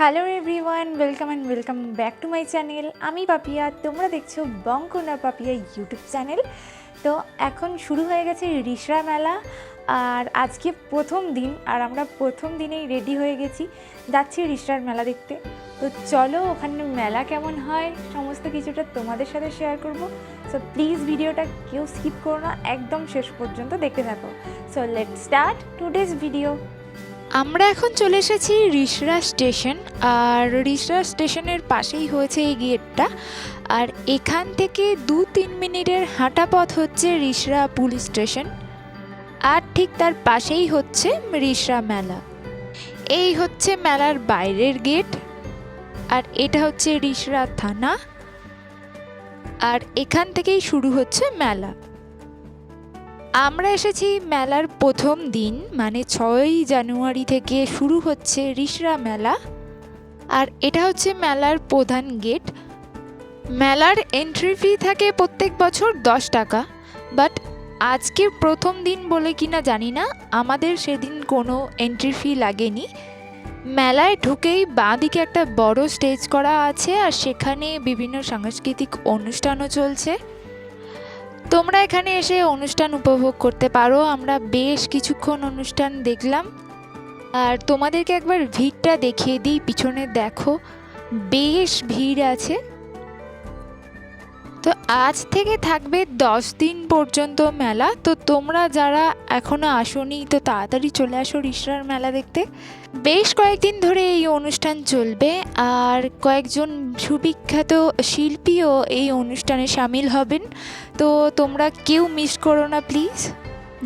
Hello everyone welcome and welcome back to my channel আমি পাপিয়া, তোমরা দেখছ বঙ্কনা পাপিয়া ইউটিউব চ্যানেল তো এখন শুরু হয়ে গেছে রিসরা মেলা, আর আজকে প্রথম দিন, আর আমরা প্রথম দিনেই রেডি হয়ে গেছি যাচ্ছি রিসরার মেলা দেখতে। তো চলো ওখানে মেলা কেমন হয়, সমস্ত কিছুটা তোমাদের সাথে শেয়ার করব। সো প্লিজ ভিডিওটা কেউ স্কিপ করো না, একদম শেষ পর্যন্ত দেখতে থাকো। So let start today's video আমরা এখন চলে এসেছি রিসরা স্টেশন, আর রিসরা স্টেশনের পাশেই হয়েছে এই গেটটা। আর এখান থেকে দু তিন মিনিটের হাঁটা পথ হচ্ছে রিসরা পুলিশ স্টেশন, আর ঠিক তার পাশেই হচ্ছে রিসরা মেলা। এই হচ্ছে মেলার বাইরের গেট, আর এটা হচ্ছে রিসরা থানা, আর এখান থেকেই শুরু হচ্ছে মেলা। আমরা এসেছি মেলার প্রথম দিন মানে ছয়ই জানুয়ারি থেকে শুরু হচ্ছে রিসরা মেলা। আর এটা হচ্ছে মেলার প্রধান গেট। মেলার এন্ট্রি ফি থাকে প্রত্যেক বছর দশ টাকা। বাট আজকে প্রথম দিন বলে কিনা জানি না, আমাদের সেদিন কোনো এন্ট্রি ফি লাগেনি। মেলায় ঢুকেই বাঁ দিকে একটা বড় স্টেজ করা আছে, আর সেখানে বিভিন্ন সাংস্কৃতিক অনুষ্ঠানও চলছে। তোমরা এখানে এসে অনুষ্ঠান উপভোগ করতে পারো। আমরা বেশ কিছুক্ষণ অনুষ্ঠান দেখলাম। আর তোমাদেরকে একবার ভিড়টা দেখিয়ে দিই, পিছনে দেখো। বেশ ভিড় আছে। তো আজ থেকে থাকবে দশ দিন পর্যন্ত মেলা। তো তোমরা যারা এখনও আসোনি, তো তাড়াতাড়ি চলে আসো রিসরার মেলা দেখতে। বেশ কয়েকদিন ধরে এই অনুষ্ঠান চলবে, আর কয়েকজন সুবিখ্যাত শিল্পীও এই অনুষ্ঠানে সামিল হবেন। তো তোমরা কেউ মিস করো না, প্লিজ।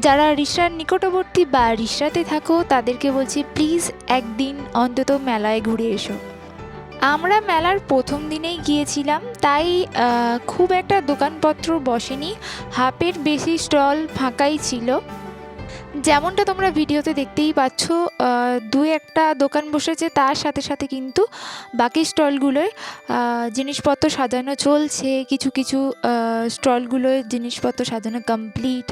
যারা রিসরার নিকটবর্তী বা রিসরাতে থাকো, তাদেরকে বলছি, প্লিজ একদিন অন্তত মেলায় ঘুরে এসো। আমরা মেলার প্রথম দিনেই গিয়েছিলাম, তাই খুব একটা দোকানপত্র বসেনি। হাফের বেশি স্টল ফাঁকাই ছিল। যেমনটা তোমরা ভিডিওতে দেখতেই পাচ্ছ দু একটা দোকান বসেছে, তার সাথে সাথে কিন্তু বাকি স্টলগুলোয় জিনিসপত্র সাজানো চলছে। কিছু কিছু স্টলগুলোয় জিনিসপত্র সাজানো কমপ্লিট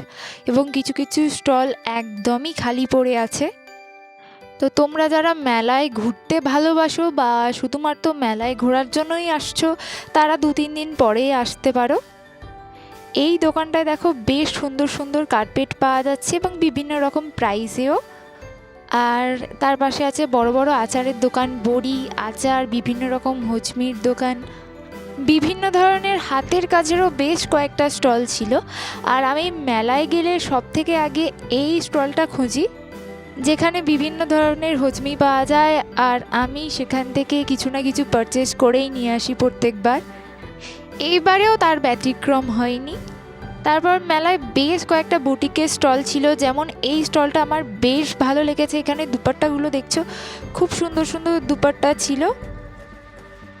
এবং কিছু কিছু স্টল একদমই খালি পড়ে আছে। তো তোমরা যারা মেলায় ঘুরতে ভালোবাসো বা শুধুমাত্র মেলায় ঘোরার জন্যই আসছো, তারা দু তিন দিন পরেই আসতে পারো। এই দোকানটায় দেখো বেশ সুন্দর সুন্দর কার্পেট পাওয়া যাচ্ছে এবং বিভিন্ন রকম প্রাইসেও আর তার পাশে আছে বড় বড় আচারের দোকান, বড়ি, আচার, বিভিন্ন রকম হজমির দোকান। বিভিন্ন ধরনের হাতের কাজেরও বেশ কয়েকটা স্টল ছিল। আর আমি মেলায় গেলে সব থেকে আগে এই স্টলটা খুঁজি। যেখানে বিভিন্ন ধরনের হজমি পাওয়া যায়, আর আমি সেখান থেকে কিছু না কিছু পারচেস করেই নিয়ে আসি প্রত্যেকবার। এইবারেও তার ব্যতিক্রম হয়নি। তারপর মেলায় বেশ কয়েকটা বুটিকের স্টল ছিল, যেমন এই স্টলটা আমার বেশ ভালো লেগেছে। এখানে দুপাট্টাগুলো দেখছ, খুব সুন্দর সুন্দর দুপাট্টা ছিল।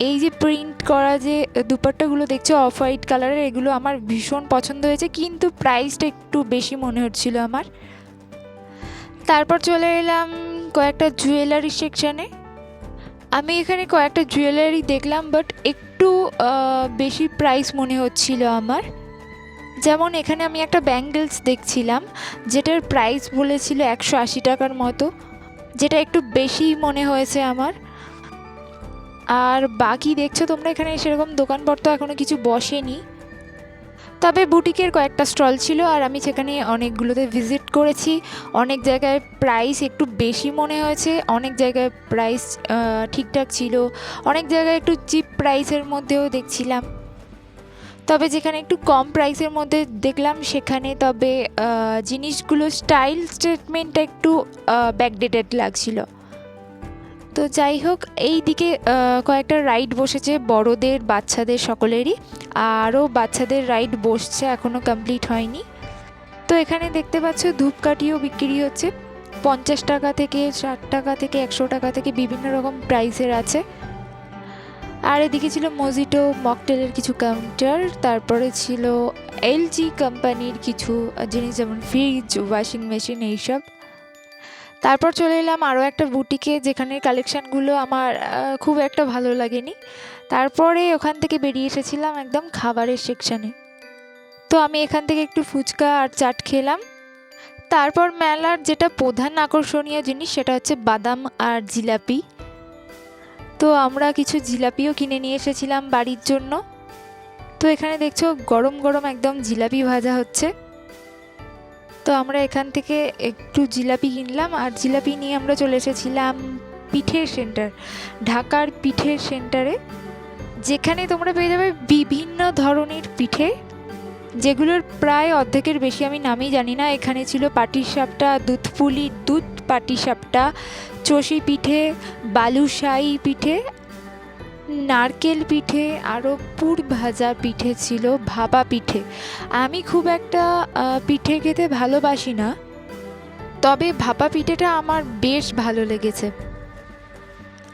এই যে প্রিন্ট করা যে দুপাট্টাগুলো দেখছ অফ হোয়াইট কালারের এগুলো আমার ভীষণ পছন্দ হয়েছে, কিন্তু প্রাইসটা একটু বেশি মনে হচ্ছিল আমার। তারপর চলে এলাম কয়েকটা জুয়েলারি সেকশানে আমি এখানে কয়েকটা জুয়েলারি দেখলাম বাট একটু বেশি প্রাইস মনে হচ্ছিল আমার। যেমন এখানে আমি একটা ব্যাঙ্গেলস দেখছিলাম, যেটার প্রাইস বলেছিল একশো আশি টাকার মতো, যেটা একটু বেশি মনে হয়েছে আমার। আর বাকি দেখছ তোমরা এখানে সেরকম দোকানপত্র এখনও কিছু বসেনি। তবে বুটিকের কয়েকটা স্টল ছিল আর আমি সেখানে অনেকগুলোতে ভিজিট করেছি। অনেক জায়গায় প্রাইস একটু বেশি মনে হয়েছে। অনেক জায়গায় প্রাইস ঠিকঠাক ছিল। অনেক জায়গায় একটু চিপ প্রাইসের মধ্যেও দেখছিলাম। তবে যেখানে একটু কম প্রাইসের মধ্যে দেখলাম সেখানে তবে জিনিসগুলো স্টাইল স্টেটমেন্টটা একটু ব্যাকডেটেড লাগছিল। তো যাই হোক, এই দিকে কয়েকটা রাইড বসেছে বড়দের, বাচ্চাদের সকলেরই। আরও বাচ্চাদের রাইড বসছে এখনও কমপ্লিট হয়নি। তো এখানে দেখতে পাচ্ছ, ধূপকাঠিও বিক্রি হচ্ছে। পঞ্চাশ টাকা থেকে ষাট টাকা থেকে একশো টাকা থেকে বিভিন্ন রকম প্রাইসের আছে। আর এদিকে ছিল মজিটো মকটেলের কিছু কাউন্টার তারপরে ছিল এলজি কোম্পানির কিছু জিনিস, যেমন ফ্রিজ ওয়াশিং মেশিন এইসব। তারপর চলে এলাম আরও একটা বুটিকে যেখানে কালেকশানগুলো আমার খুব একটা ভালো লাগেনি। তারপরে ওখান থেকে বেরিয়ে এসেছিলাম একদম খাবারের সেকশানে তো আমি এখান থেকে একটু ফুচকা আর চাট খেলাম। তারপর মেলার যেটা প্রধান আকর্ষণীয় জিনিস সেটা হচ্ছে বাদাম আর জিলাপি। তো আমরা কিছু জিলাপিও কিনে নিয়ে এসেছিলাম বাড়ির জন্য। তো এখানে দেখছ গরম গরম একদম জিলাপি ভাজা হচ্ছে। তো আমরা এখান থেকে একটু জিলাপি কিনলাম আর জিলাপি নিয়ে আমরা চলে এসেছিলাম পিঠের সেন্টার, ঢাকার পিঠের সেন্টারে যেখানে তোমরা পেয়ে যাবে বিভিন্ন ধরনের পিঠে, যেগুলোর প্রায় অর্ধেকের বেশি আমি নামই জানি না। এখানে ছিল পাটিসাপটা দুধ পুলি দুধ পাটিসাপটা, চষি পিঠে বালুশাই পিঠে নারকেল পিঠে আরও পুর ভাজা পিঠে ছিল, ভাপা পিঠে। আমি খুব একটা পিঠে খেতে ভালোবাসি না। তবে ভাপা পিঠেটা আমার বেশ ভালো লেগেছে।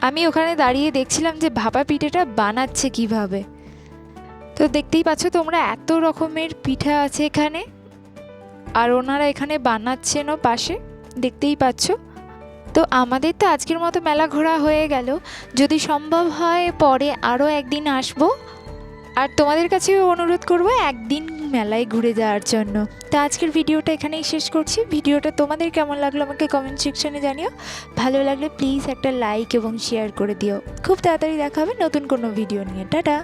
আমি ওখানে দাঁড়িয়ে দেখছিলাম যে ভাপা পিঠেটা বানাচ্ছে কীভাবে। তো দেখতেই পাচ্ছ তোমরা এত রকমের পিঠা আছে এখানে। আর ওনারা এখানে বানাচ্ছেনও পাশে। দেখতেই পাচ্ছ। তো আমাদের তো আজকের মতো মেলা ঘোরা হয়ে গেল। যদি সম্ভব হয় পরে আরও একদিন আসব। আর তোমাদের কাছেও অনুরোধ করব একদিন মেলায় ঘুরে যাওয়ার জন্য। তো আজকের ভিডিওটা এখানেই শেষ করছি। ভিডিওটা তোমাদের কেমন লাগল আমাকে কমেন্ট সেকশনে জানিও। ভালো লাগলে প্লিজ একটা লাইক এবং শেয়ার করে দিও। খুব তাড়াতাড়ি দেখা হবে নতুন কোনো ভিডিও নিয়ে। টাটা!